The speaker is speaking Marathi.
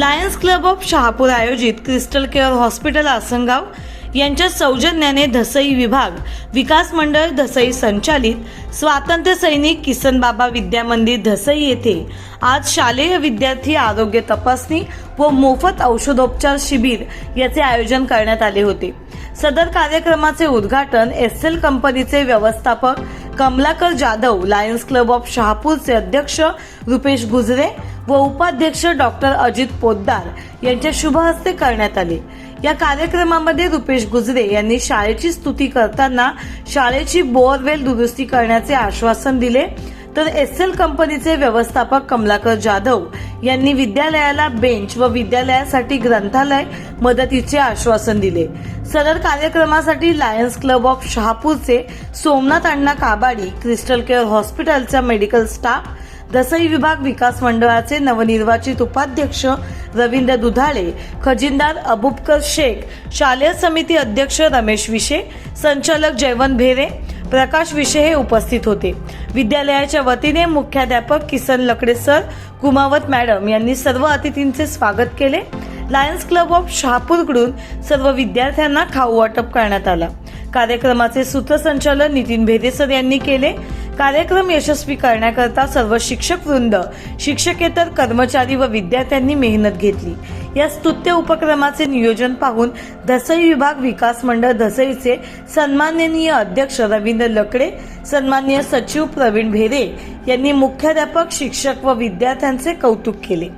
लायन्स क्लब ऑफ शहापूर आयोजित क्रिस्टल केअर हॉस्पिटल आसनगाव यांच्या सौजन्याने धसई विभाग विकास मंडळ धसई संचालित स्वातंत्र्य सैनिक किसन बाबा विद्या मंदिर धसई येथे आज शालेय विद्यार्थी आरोग्य तपासणी व मोफत औषधोपचार शिबिर याचे आयोजन करण्यात आले होते. सदर कार्यक्रमाचे उद्घाटन एस एल कंपनीचे व्यवस्थापक Kamalakar Jadhav lions club of शहापूरचे अध्यक्ष रुपेश गुजरे व उपाध्यक्ष डॉक्टर अजित पोद्दार यांच्या शुभ हस्ते करण्यात आले. या कार्यक्रमामध्ये रुपेश गुजरे यांनी शाळेची स्तुती करताना शाळेची बोअरवेल दुरुस्ती करण्याचे आश्वासन दिले. तर एस एल कंपनीचे व्यवस्थापक कमलाकर जाधव यांनी विद्यालयाला बेंच व विद्यालयासाठी ग्रंथालय मदतीचे आश्वासन दिले. सदर कार्यक्रमासाठी लायन्स क्लब ऑफ शहापूरचे सोमनाथ अण्णा काबाडी क्रिस्टल केअर हॉस्पिटलचा मेडिकल स्टाफ दसई विभाग विकास मंडळाचे नवनिर्वाचित उपाध्यक्ष रवींद्र दुधाळे खजिनदार अबुबकर शेख शालेय समिती अध्यक्ष रमेश विशे संचालक जयवंत भेरे प्रकाश विषय हे उपस्थित होते. विद्यालयाच्या वतीने मुख्याध्यापक किसन लकडे सर कुमावत मॅडम यांनी सर्व अतिथींचे स्वागत केले. लायन्स क्लब ऑफ शहापूरकडून सर्व विद्यार्थ्यांना खाऊ वाटप करण्यात आला. कार्यक्रमाचे सूत्रसंचालन नितीन भेदेसर यांनी केले. कार्यक्रम यशस्वी करण्याकरता सर्व शिक्षक वृंद शिक्षकेतर कर्मचारी व विद्यार्थ्यांनी मेहनत घेतली. या स्तुत्य उपक्रमाचे नियोजन पाहून धसई विभाग विकास मंडळ धसईचे सन्माननीय अध्यक्ष रवींद्र लकडे सन्माननीय सचिव प्रवीण भेरे यांनी मुख्याध्यापक शिक्षक व विद्यार्थ्यांचे कौतुक केले.